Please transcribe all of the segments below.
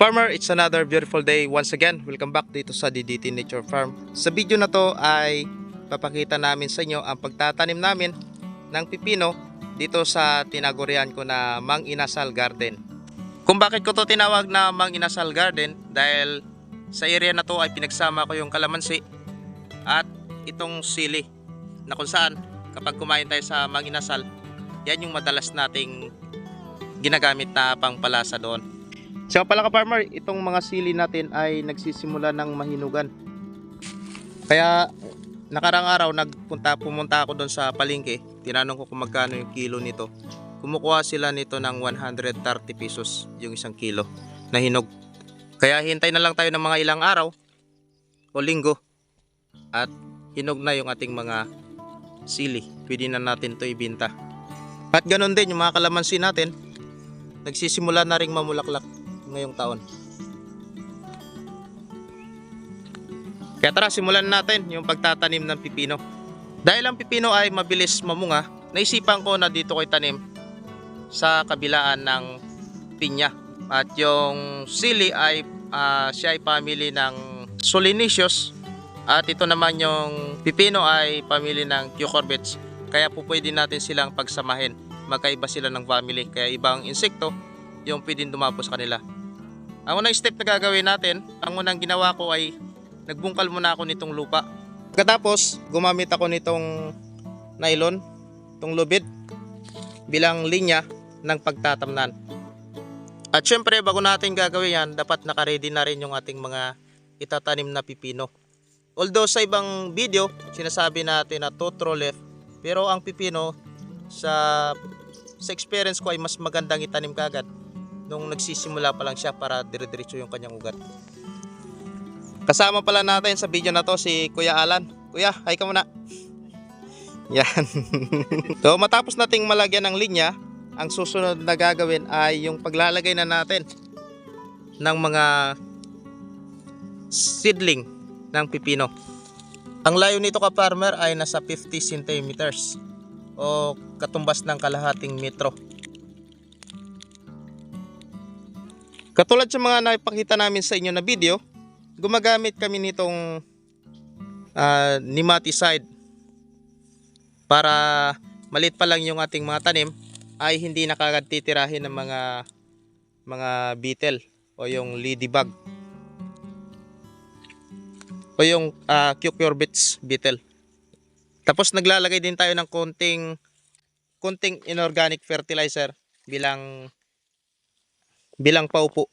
Kaparmer, it's another beautiful day once again. Welcome back dito sa DDT Nature Farm. Sa video na to ay papakita namin sa inyo ang pagtatanim namin ng pipino dito sa tinagurian ko na Mang Inasal Garden. Kung bakit ko to tinawag na Mang Inasal Garden dahil sa area na to ay pinagsama ko yung kalamansi at itong sili na kung saan kapag kumain tayo sa Mang Inasal, yan yung madalas nating ginagamit na pangpalasa doon. Siya pala ka farmer, itong mga sili natin ay nagsisimula ng mahinugan. Kaya nakarang araw nagpunta pumunta ako doon sa palengke. Tinanong ko kung magkano yung kilo nito. Kumukuha sila nito ng 130 pesos yung isang kilo na hinog. Kaya hintay na lang tayo ng mga ilang araw o linggo at hinog na yung ating mga sili. Pwede na natin to ibinta. At ganun din yung mga kalamansi natin nagsisimula na ring mamulaklak ngayong taon. Kaya tara, simulan natin yung pagtatanim ng pipino. Dahil ang pipino ay mabilis mamunga, naisipan ko na dito ko itanim sa kabilaan ng pinya. At yung sili ay ah, siya ay family ng solanaceous at ito naman yung pipino ay family ng cucurbits. Kaya po pwede natin silang pagsamahin. Magkaiba sila ng family. Kaya ibang insekto yung pwedeng dumapo sa kanila. Ang unang step na gagawin natin, ang unang ginawa ko ay nagbungkal muna ako nitong lupa. Pagkatapos, gumamit ako nitong nylon, itong lubid, bilang linya ng pagtatamnan. At syempre, bago natin gagawin yan, dapat nakaready na rin yung ating mga itatanim na pipino. Although sa ibang video, sinasabi natin na totro left, pero ang pipino sa sa experience ko ay mas magandang itanim kagad nung nagsisimula pa lang siya para dire-diretso yung kanyang ugat. Kasama pala natin sa video na to si Kuya Alan. Kuya, hi ka muna. Yan. so matapos nating malagyan ng linya, ang susunod na gagawin ay yung paglalagay na natin ng mga seedling ng pipino. Ang layo nito ka farmer ay nasa 50 centimeters o katumbas ng kalahating metro. Katulad sa mga naipakita namin sa inyo na video, gumagamit kami nitong uh, nematicide para malit pa lang yung ating mga tanim ay hindi nakagad titirahin ng mga mga beetle o yung ladybug o yung uh, cucurbits beetle. Tapos naglalagay din tayo ng konting konting inorganic fertilizer bilang bilang paupo.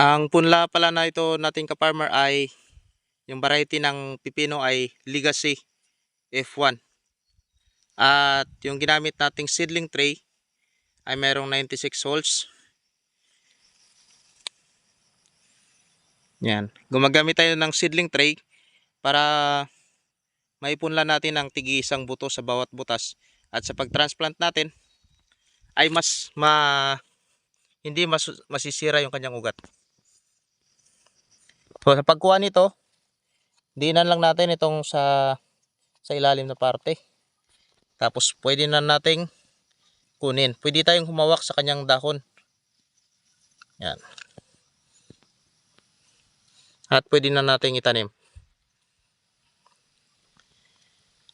Ang punla pala na ito nating ka-farmer ay yung variety ng pipino ay Legacy F1. At yung ginamit nating seedling tray ay merong 96 holes. Yan. Gumagamit tayo ng seedling tray para maipunla natin ang tigi isang buto sa bawat butas. At sa pag-transplant natin ay mas ma hindi mas masisira yung kanyang ugat. So sa pagkuha nito, diinan lang natin itong sa sa ilalim na parte. Tapos pwede na nating kunin. Pwede tayong humawak sa kanyang dahon. Yan. At pwede na nating itanim.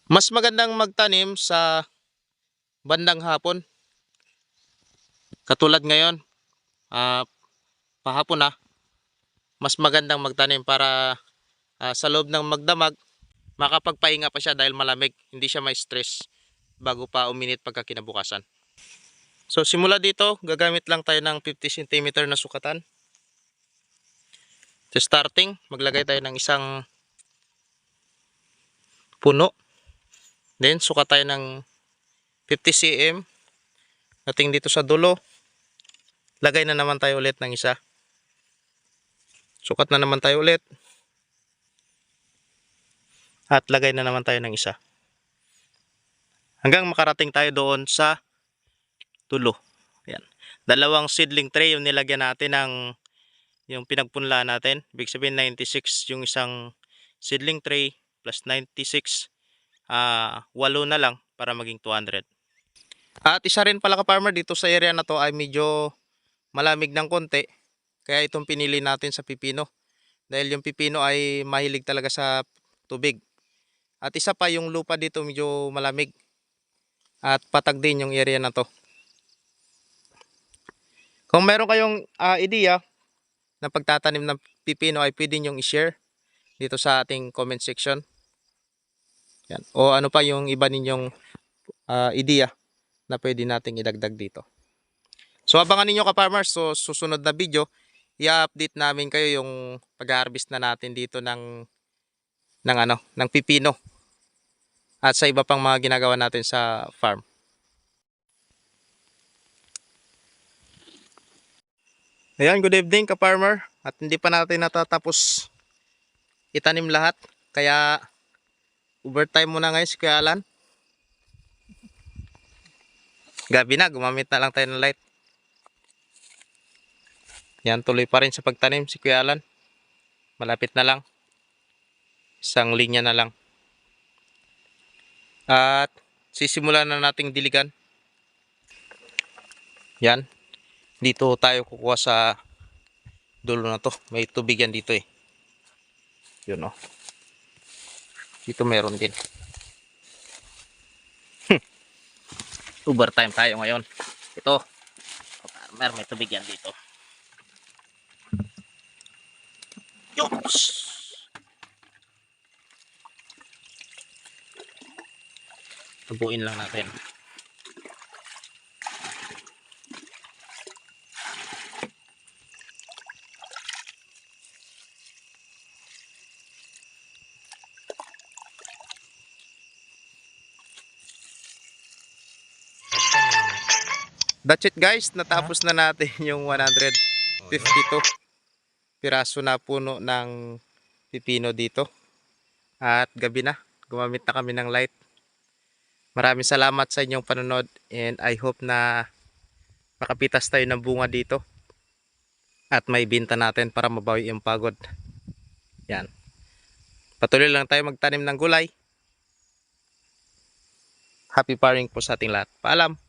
Mas magandang magtanim sa bandang hapon. Katulad ngayon, ah pahapon na, mas magandang magtanim para ah, sa loob ng magdamag makapagpahinga pa siya dahil malamig hindi siya may stress bago pa uminit pagka kinabukasan. So simula dito gagamit lang tayo ng 50 cm na sukatan. So starting maglagay tayo ng isang puno. Then sukat tayo ng 50 cm. Nating dito sa dulo lagay na naman tayo ulit ng isa. Sukat na naman tayo ulit. At lagay na naman tayo ng isa. Hanggang makarating tayo doon sa tulo. Yan. Dalawang seedling tray yung nilagyan natin ng yung pinagpunla natin. Ibig sabihin 96 yung isang seedling tray plus 96 ah walo na lang para maging 200. At isa rin pala ka farmer dito sa area na to ay medyo malamig ng konti. Kaya itong pinili natin sa pipino. Dahil yung pipino ay mahilig talaga sa tubig. At isa pa yung lupa dito medyo malamig. At patag din yung area na to. Kung meron kayong ah, ideya ng pagtatanim ng pipino ay pwede nyong i-share dito sa ating comment section. Yan. O ano pa yung iba ninyong ah, ideya na pwede nating idagdag dito. So abangan ninyo ka-farmers, so susunod na video, i-update namin kayo yung pag-harvest na natin dito ng ng ano, ng pipino. At sa iba pang mga ginagawa natin sa farm. Ayan, good evening ka-farmer. At hindi pa natin natatapos itanim lahat. Kaya overtime muna ngayon si Kuya Alan. Gabi na, gumamit na lang tayo ng light. Yan, tuloy pa rin sa pagtanim si Kuya Alan. Malapit na lang. Isang linya na lang. At sisimulan na nating diligan. Yan. Dito tayo kukuha sa dulo na to. May tubig yan dito eh. Yun oh. Dito meron din. Overtime tayo ngayon. Ito. Farmer, may tubig yan dito. Yups! Tubuin lang natin. That's it guys, natapos na natin yung 152 piraso na puno ng pipino dito. At gabi na, gumamit na kami ng light. Maraming salamat sa inyong panonood and I hope na makapitas tayo ng bunga dito. At may binta natin para mabawi yung pagod. Yan. Patuloy lang tayo magtanim ng gulay. Happy farming po sa ating lahat. Paalam!